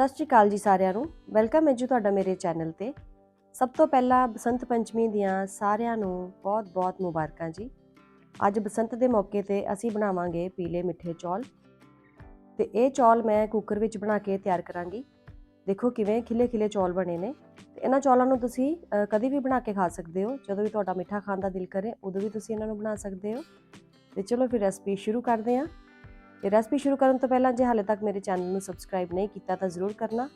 ਸਤਿ ਸ਼੍ਰੀ ਅਕਾਲ ਜੀ ਸਾਰਿਆਂ ਨੂੰ। ਵੈਲਕਮ ਹੈ ਜੀ ਤੁਹਾਡਾ ਮੇਰੇ ਚੈਨਲ ਤੇ। ਸਭ ਤੋਂ ਪਹਿਲਾਂ ਬਸੰਤ ਪੰਚਮੀ ਦੀਆਂ ਸਾਰਿਆਂ ਨੂੰ ਬਹੁਤ-ਬਹੁਤ ਮੁਬਾਰਕਾਂ ਜੀ। ਅੱਜ ਬਸੰਤ ਦੇ ਮੌਕੇ ਤੇ ਅਸੀਂ ਬਣਾਵਾਂਗੇ ਪੀਲੇ ਮਿੱਠੇ ਚੌਲ। ਤੇ ਇਹ ਚੌਲ ਮੈਂ ਕੁੱਕਰ ਵਿੱਚ ਬਣਾ ਕੇ ਤਿਆਰ ਕਰਾਂਗੀ। ਦੇਖੋ ਕਿਵੇਂ ਖਿਲੇ-ਖਿਲੇ ਚੌਲ ਬਣੇ ਨੇ। ਤੇ ਇਹਨਾਂ ਚੌਲਾਂ ਨੂੰ ਤੁਸੀਂ ਅ, ਕਦੀ ਵੀ ਬਣਾ ਕੇ ਖਾ ਸਕਦੇ ਹੋ। ਜਦੋਂ ਵੀ ਤੁਹਾਡਾ ਮਿੱਠਾ ਖਾਣ ਦਾ ਦਿਲ ਕਰੇ ਉਦੋਂ ਵੀ ਤੁਸੀਂ ਇਹਨਾਂ ਨੂੰ ਬਣਾ ਸਕਦੇ ਹੋ। ਤੇ ਚਲੋ ਫਿਰ ਰੈਸਪੀ ਸ਼ੁਰੂ ਕਰਦੇ ਹਾਂ। ਤੇ ਰੈਸਪੀ ਸ਼ੁਰੂ ਕਰਨ ਤੋਂ ਪਹਿਲਾਂ ਜੇ ਹਾਲੇ ਤੱਕ ਮੇਰੇ ਚੈਨਲ ਨੂੰ ਸਬਸਕ੍ਰਾਈਬ ਨਹੀਂ ਕੀਤਾ ਤਾਂ ਜ਼ਰੂਰ ਕਰਨਾ।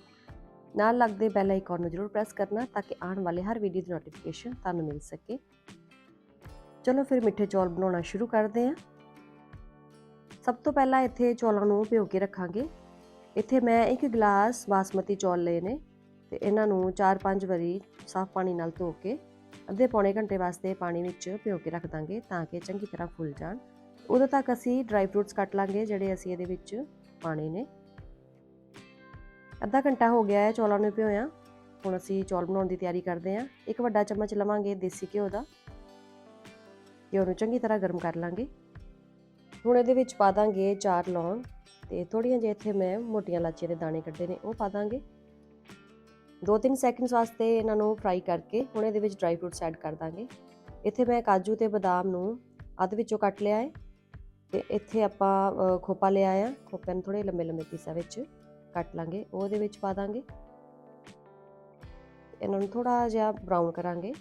ਨਾਲ ਲੱਗਦੇ ਬੈਲ ਆਈਕਨ ਨੂੰ ਜ਼ਰੂਰ ਪ੍ਰੈਸ ਕਰਨਾ ਤਾਂ ਕਿ ਆਉਣ ਵਾਲੇ ਹਰ ਵੀਡੀਓ ਦੀ ਨੋਟੀਫਿਕੇਸ਼ਨ ਤੁਹਾਨੂੰ ਮਿਲ ਸਕੇ। ਚਲੋ ਫਿਰ ਮਿੱਠੇ ਚੌਲ ਬਣਾਉਣਾ ਸ਼ੁਰੂ ਕਰਦੇ ਹਾਂ। ਸਭ ਤੋਂ ਪਹਿਲਾਂ ਇੱਥੇ ਚੌਲਾਂ ਨੂੰ ਭਿਓ ਕੇ ਰੱਖਾਂਗੇ। ਇੱਥੇ ਮੈਂ ਇੱਕ ਗਲਾਸ ਬਾਸਮਤੀ ਚੌਲ ਲਏ ਨੇ ਤੇ ਇਹਨਾਂ ਨੂੰ 4-5 ਵਾਰੀ ਸਾਫ਼ ਪਾਣੀ ਨਾਲ ਧੋ ਕੇ ਅੱਧੇ ਪੌਣੇ ਘੰਟੇ ਵਾਸਤੇ ਪਾਣੀ ਵਿੱਚ ਭਿਓ ਕੇ ਰੱਖ ਦਾਂਗੇ ਤਾਂ ਕਿ ਚੰਗੀ ਤਰ੍ਹਾਂ ਫੁੱਲ ਜਾਣ। ਉਦੋਂ ਤੱਕ ਅਸੀਂ ਡਰਾਈ ਫਰੂਟਸ ਕੱਟ ਲਾਂਗੇ, ਜਿਹੜੇ ਅਸੀਂ ਇਹਦੇ ਵਿੱਚ ਪਾਣੇ ਨੇ। ਅੱਧਾ ਘੰਟਾ ਹੋ ਗਿਆ ਹੈ, ਚੌਲਾਂ ਨੂੰ ਭਿਓਇਆ। ਹੁਣ ਅਸੀਂ ਚੌਲ ਬਣਾਉਣ ਦੀ ਤਿਆਰੀ ਕਰਦੇ ਹਾਂ। ਇੱਕ ਵੱਡਾ ਚਮਚ ਲਵਾਂਗੇ ਦੇਸੀ ਘਿਓ ਦਾ। ਘਿਓ ਨੂੰ ਚੰਗੀ ਤਰ੍ਹਾਂ ਗਰਮ ਕਰ ਲਾਂਗੇ। ਹੁਣ ਇਹਦੇ ਵਿੱਚ ਪਾ ਦਾਂਗੇ ਚਾਰ ਲੌਂਗ। ਤੇ ਥੋੜੀਆਂ ਜਿਹੀ ਇੱਥੇ ਮੈਂ ਮੋਟੀਆਂ ਲਾਚੀਆਂ ਦੇ ਦਾਣੇ ਕੱਢੇ ਨੇ, ਉਹ ਪਾ ਦਾਂਗੇ। 2-3 ਸੈਕਿੰਡਸ ਵਾਸਤੇ ਇਹਨਾਂ ਨੂੰ ਫਰਾਈ ਕਰਕੇ ਹੁਣ ਇਹਦੇ ਵਿੱਚ ਡਰਾਈ ਫਰੂਟਸ ਐਡ ਕਰ ਦਾਂਗੇ। ਇੱਥੇ ਮੈਂ ਕਾਜੂ ਤੇ ਬਦਾਮ ਨੂੰ ਅੱਧ ਵਿੱਚੋਂ ਕੱਟ ਲਿਆ ਹੈ। ਤੇ ਇੱਥੇ ਆਪਾਂ ਖੋਪਾ ਲਿਆ ਆ ਖੋਪੇ ਨੂੰ ਥੋੜੇ ਲੰਬੇ ਲੰਬੇ ਪੀਸਾਂ ਵਿੱਚ ਕੱਟ ਲਾਂਗੇ। ਉਹਦੇ ਵਿੱਚ ਪਾ ਦਾਂਗੇ। ਇਹਨਾਂ ਨੂੰ ਥੋੜਾ ਜਿਹਾ ਬਰਾਊਨ ਕਰਾਂਗੇ।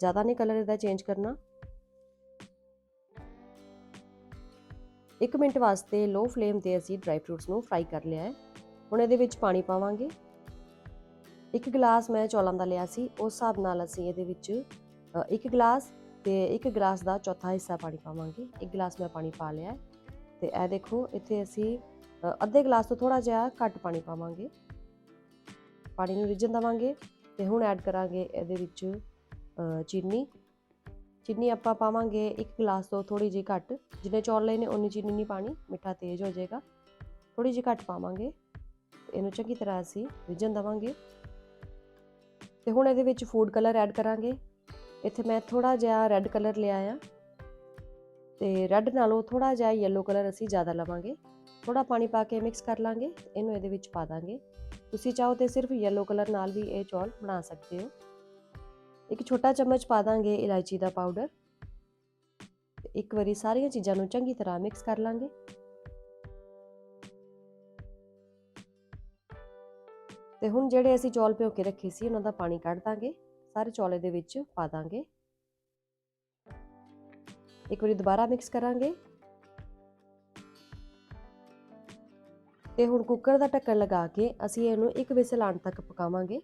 ਜ਼ਿਆਦਾ ਨਹੀਂ ਕਲਰ ਇਹਦਾ ਚੇਂਜ ਕਰਨਾ। 1 ਮਿੰਟ ਵਾਸਤੇ ਲੋ ਫਲੇਮ ਤੇ ਅਸੀਂ ਡਰਾਈ ਫਰੂਟਸ ਨੂੰ ਫਰਾਈ ਕਰ ਲਿਆ ਹੈ। ਹੁਣ ਇਹਦੇ ਵਿੱਚ ਪਾਣੀ ਪਾਵਾਂਗੇ। ਇੱਕ ਗਲਾਸ ਮੈਂ ਚੌਲਾਂ ਦਾ ਲਿਆ ਸੀ। ਉਸ ਹਿਸਾਬ ਨਾਲ ਅਸੀਂ ਇਹਦੇ ਵਿੱਚ ਇੱਕ ਗਲਾਸ ਤੇ ਇੱਕ ਗਲਾਸ ਦਾ ਚੌਥਾ ਹਿੱਸਾ ਪਾਣੀ ਪਾਵਾਂਗੇ। ਇੱਕ ਗਲਾਸ ਮੈਂ ਪਾਣੀ ਪਾ ਲਿਆ ਤੇ ਇਹ ਦੇਖੋ, ਇੱਥੇ ਅਸੀਂ ਅੱਧੇ ਗਲਾਸ ਤੋਂ ਥੋੜਾ ਜਿਹਾ ਘੱਟ ਪਾਣੀ ਪਾਵਾਂਗੇ। ਪਾਣੀ ਨੂੰ ਰਿੱਝਣ ਦਵਾਂਗੇ ਤੇ ਹੁਣ ਐਡ ਕਰਾਂਗੇ ਇਹਦੇ ਵਿੱਚ ਚੀਨੀ। ਚੀਨੀ ਆਪਾਂ ਪਾਵਾਂਗੇ ਇੱਕ ਗਲਾਸ ਤੋਂ ਥੋੜੀ ਜਿਹੀ ਘੱਟ। ਜਿੰਨੇ ਚੌਲ ਲਏ ਨੇ ਉਨੀ ਚੀਨੀ ਨਹੀਂ ਪਾਣੀ, ਮਿੱਠਾ ਤੇਜ਼ ਹੋ ਜਾਏਗਾ। ਥੋੜੀ ਜਿਹੀ ਘੱਟ ਪਾਵਾਂਗੇ। ਇਹਨੂੰ ਚੰਗੀ ਤਰ੍ਹਾਂ ਅਸੀਂ ਰਿੱਝਣ ਦਵਾਂਗੇ। ਤੇ ਹੁਣ ਇਹਦੇ ਵਿੱਚ ਫੂਡ ਕਲਰ ਐਡ ਕਰਾਂਗੇ। ਇੱਥੇ ਮੈਂ ਥੋੜਾ ਜਿਹਾ ਰੈੱਡ ਕਲਰ ਲਿਆ ਆ ਤੇ ਰੈੱਡ ਨਾਲੋਂ ਥੋੜਾ ਜਿਹਾ ਯੈਲੋ ਕਲਰ ਅਸੀਂ ਜ਼ਿਆਦਾ ਲਵਾਂਗੇ। ਥੋੜਾ ਪਾਣੀ ਪਾ ਕੇ ਮਿਕਸ ਕਰ ਲਾਂਗੇ, ਇਹਨੂੰ ਇਹਦੇ ਵਿੱਚ ਪਾ ਦਾਂਗੇ। ਤੁਸੀਂ ਚਾਹੋ ਤੇ ਸਿਰਫ ਯੈਲੋ ਕਲਰ ਨਾਲ ਵੀ ਇਹ ਚੌਲ ਬਣਾ ਸਕਦੇ ਹੋ। ਇੱਕ ਛੋਟਾ ਚਮਚ ਪਾ ਦਾਂਗੇ ਇਲਾਇਚੀ ਦਾ ਪਾਊਡਰ ਇੱਕ ਵਾਰੀ ਸਾਰੀਆਂ ਚੀਜ਼ਾਂ ਨੂੰ ਚੰਗੀ ਤਰ੍ਹਾਂ ਮਿਕਸ ਕਰ ਲਾਂਗੇ। ਤੇ ਹੁਣ ਜਿਹੜੇ ਅਸੀਂ ਚੌਲ ਭਿਓ ਕੇ ਰੱਖੇ ਸੀ, ਉਹਨਾਂ ਦਾ ਪਾਣੀ ਕੱਢ ਦਾਂਗੇ। ਸਾਰੇ ਚੌਲੇ ਦੇ ਵਿੱਚ ਪਾ ਦਾਂਗੇ। ਇੱਕ ਵਾਰੀ ਦੁਬਾਰਾ ਮਿਕਸ ਕਰਾਂਗੇ। ਤੇ ਹੁਣ ਕੁੱਕਰ ਦਾ ਢੱਕਣ ਲਗਾ ਕੇ ਅਸੀਂ ਇਹਨੂੰ ਇੱਕ ਵਿਸਲ ਆਉਣ ਤੱਕ ਪਕਾਵਾਂਗੇ।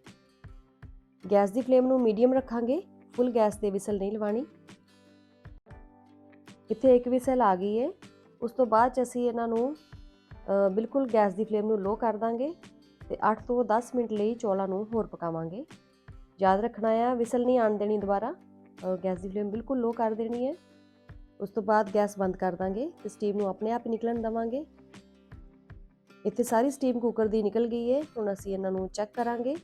ਗੈਸ ਦੀ ਫਲੇਮ ਨੂੰ ਮੀਡੀਅਮ ਰੱਖਾਂਗੇ। ਫੁੱਲ ਗੈਸ ਤੇ ਵਿਸਲ ਨਹੀਂ ਲਵਾਣੀ ਇੱਥੇ ਇੱਕ ਵਿਸਲ ਆ ਗਈ ਹੈ ਉਸ ਤੋਂ ਬਾਅਦ ਚ ਅਸੀਂ ਇਹਨਾਂ ਨੂੰ ਬਿਲਕੁਲ ਗੈਸ ਦੀ ਫਲੇਮ ਨੂੰ ਲੋ ਕਰ ਦਾਂਗੇ ਤੇ 8 ਤੋਂ 10 ਮਿੰਟ ਲਈ ਚੌਲਾਂ ਨੂੰ ਹੋਰ ਪਕਾਵਾਂਗੇ। ਯਾਦ ਰੱਖਣਾ ਹੈ ਵਿਸਲ ਨਹੀਂ ਆਣ ਦੇਣੀ ਦੁਬਾਰਾ। ਗੈਸ ਦੀ ਫਲੇਮ ਬਿਲਕੁਲ ਲੋ ਕਰ ਦੇਣੀ ਹੈ। ਉਸ ਤੋਂ ਬਾਅਦ ਗੈਸ ਬੰਦ ਕਰ ਦਾਂਗੇ ਤੇ ਸਟੀਮ ਨੂੰ ਆਪਣੇ ਆਪ ਹੀ ਨਿਕਲਣ ਦਵਾਂਗੇ। ਇੱਥੇ ਸਾਰੀ ਸਟੀਮ ਕੁੱਕਰ ਦੀ ਨਿਕਲ ਗਈ ਹੈ। ਹੁਣ ਅਸੀਂ ਇਹਨਾਂ ਨੂੰ ਚੈੱਕ ਕਰਾਂਗੇ।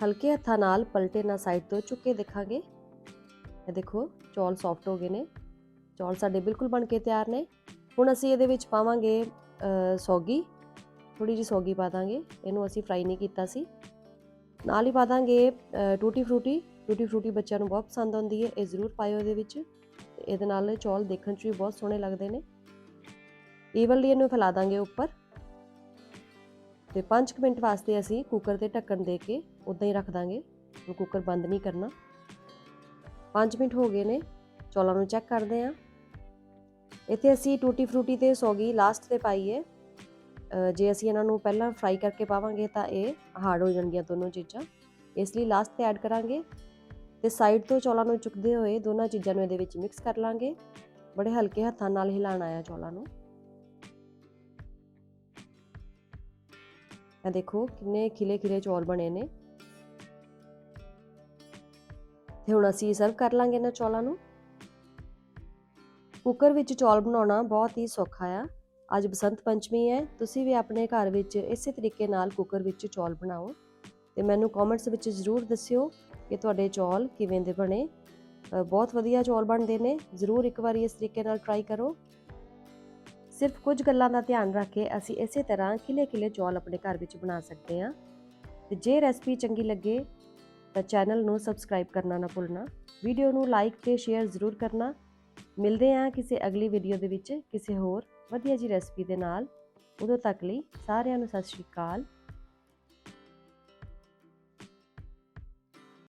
ਹਲਕੇ ਹੱਥਾਂ ਨਾਲ ਪਲਟੇ ਨਾਲ ਸਾਈਡ ਤੋਂ ਚੁੱਕ ਕੇ ਦੇਖਾਂਗੇ। ਇਹ ਦੇਖੋ, ਚੌਲ ਸੌਫਟ ਹੋ ਗਏ ਨੇ। ਚੌਲ ਸਾਡੇ ਬਿਲਕੁਲ ਬਣ ਕੇ ਤਿਆਰ ਨੇ। ਹੁਣ ਅਸੀਂ ਇਹਦੇ ਵਿੱਚ ਪਾਵਾਂਗੇ ਸੌਗੀ। ਥੋੜੀ ਜਿਹੀ ਸੌਗੀ ਪਾ ਦਾਂਗੇ, ਇਹਨੂੰ ਅਸੀਂ ਫਰਾਈ ਨਹੀਂ ਕੀਤਾ ਸੀ। ਨਾਲ ਹੀ ਪਾ ਦਾਂਗੇ ਟੂਟੀ ਫਰੂਟੀ। ਟੂਟੀ ਫਰੂਟੀ ਬੱਚਿਆਂ ਨੂੰ ਬਹੁਤ ਪਸੰਦ ਆਉਂਦੀ ਹੈ, ਇਹ ਜ਼ਰੂਰ ਪਾਇਓ ਇਹਦੇ ਵਿੱਚ। ਇਹਦੇ ਨਾਲ ਚੌਲ ਦੇਖਣ 'ਚ ਵੀ ਬਹੁਤ ਸੋਹਣੇ ਲੱਗਦੇ ਨੇ। ਈਵਨਲੀ ਇਹਨੂੰ ਫੈਲਾ ਦਾਂਗੇ ਉੱਪਰ। ਤੇ 5 ਮਿੰਟ ਵਾਸਤੇ ਅਸੀਂ ਕੁੱਕਰ ਤੇ ਢੱਕਣ ਦੇ ਕੇ ਉਦਾਂ ਹੀ ਰੱਖ ਦਾਂਗੇ ਉਹ ਕੁੱਕਰ ਬੰਦ ਨਹੀਂ ਕਰਨਾ। 5 ਮਿੰਟ ਹੋ ਗਏ ਨੇ, ਚੌਲਾਂ ਨੂੰ ਚੈੱਕ ਕਰਦੇ ਆਂ ਇੱਥੇ ਅਸੀਂ ਟੂਟੀ ਫਰੂਟੀ ਤੇ ਸੌਗੀ ਲਾਸਟ ਤੇ ਪਾਈ ਹੈ। ਜੇ ਅਸੀਂ ਇਹਨਾਂ ਨੂੰ ਪਹਿਲਾਂ ਫਰਾਈ ਕਰਕੇ ਪਾਵਾਂਗੇ ਤਾਂ ਇਹ ਹਾਰਡ ਹੋ ਜਾਣਗੀਆਂ ਦੋਨੋਂ ਚੀਜ਼ਾਂ। ਇਸ ਲਈ ਲਾਸਟ ਤੇ ਐਡ ਕਰਾਂਗੇ ਤੇ ਸਾਈਡ ਤੋਂ ਚੌਲਾਂ ਨੂੰ ਚੁੱਕਦੇ ਹੋਏ ਦੋਨਾਂ ਚੀਜ਼ਾਂ ਨੂੰ ਇਹਦੇ ਵਿੱਚ ਮਿਕਸ ਕਰ ਲਾਂਗੇ। ਬੜੇ ਹਲਕੇ ਹੱਥਾਂ ਨਾਲ ਹਿਲਾਣਾ ਆ ਚੌਲਾਂ ਨੂੰ। ਇਹ ਦੇਖੋ ਕਿੰਨੇ ਖਿਲੇ ਖਿਲੇ ਚੌਲ ਬਣੇ ਨੇ। ਤੇ ਹੁਣ ਅਸੀਂ ਸਰਵ ਕਰ ਲਾਂਗੇ ਇਹਨਾਂ ਚੌਲਾਂ ਨੂੰ। ਕੁੱਕਰ ਵਿੱਚ ਚੌਲ ਬਣਾਉਣਾ ਬਹੁਤ ਹੀ ਸੌਖਾ ਆ। ਅੱਜ ਬਸੰਤ ਪੰਚਮੀ ਹੈ, ਤੁਸੀਂ ਵੀ ਆਪਣੇ ਘਰ ਵਿੱਚ ਇਸੇ ਤਰੀਕੇ ਨਾਲ ਕੁੱਕਰ ਵਿੱਚ ਚੌਲ ਬਣਾਓ ਤੇ ਮੈਨੂੰ ਕਮੈਂਟਸ ਵਿੱਚ ਜ਼ਰੂਰ ਦੱਸਿਓ ਕਿ ਤੁਹਾਡੇ ਚੌਲ ਕਿਵੇਂ ਦੇ ਬਣੇ। ਬਹੁਤ ਵਧੀਆ ਚੌਲ ਬਣਦੇ ਨੇ, ਜ਼ਰੂਰ ਇੱਕ ਵਾਰੀ ਇਸ ਤਰੀਕੇ ਨਾਲ ਟਰਾਈ ਕਰੋ। ਸਿਰਫ ਕੁਝ ਗੱਲਾਂ ਦਾ ਧਿਆਨ ਰੱਖ ਕੇ ਅਸੀਂ ਇਸੇ ਤਰ੍ਹਾਂ ਖਿਲੇ ਖਿਲੇ ਚੌਲ ਆਪਣੇ ਘਰ ਵਿੱਚ ਬਣਾ ਸਕਦੇ ਹਾਂ। ਤੇ ਜੇ ਰੈਸਪੀ ਚੰਗੀ ਲੱਗੇ ਤਾਂ ਚੈਨਲ ਨੂੰ ਸਬਸਕ੍ਰਾਈਬ ਕਰਨਾ ਨਾ ਭੁੱਲਣਾ ਵੀਡੀਓ ਨੂੰ ਲਾਈਕ ਤੇ ਸ਼ੇਅਰ ਜ਼ਰੂਰ ਕਰਨਾ। ਮਿਲਦੇ ਹਾਂ ਕਿਸੇ ਅਗਲੀ ਵੀਡੀਓ ਦੇ ਵਿੱਚ ਕਿਸੇ ਹੋਰ ਵਧੀਆ ਜੀ ਰੈਸਪੀ ਦੇ ਨਾਲ। ਉਦੋਂ ਤੱਕ ਲਈ ਸਾਰਿਆਂ ਨੂੰ ਸਤਿ ਸ਼੍ਰੀ ਅਕਾਲ।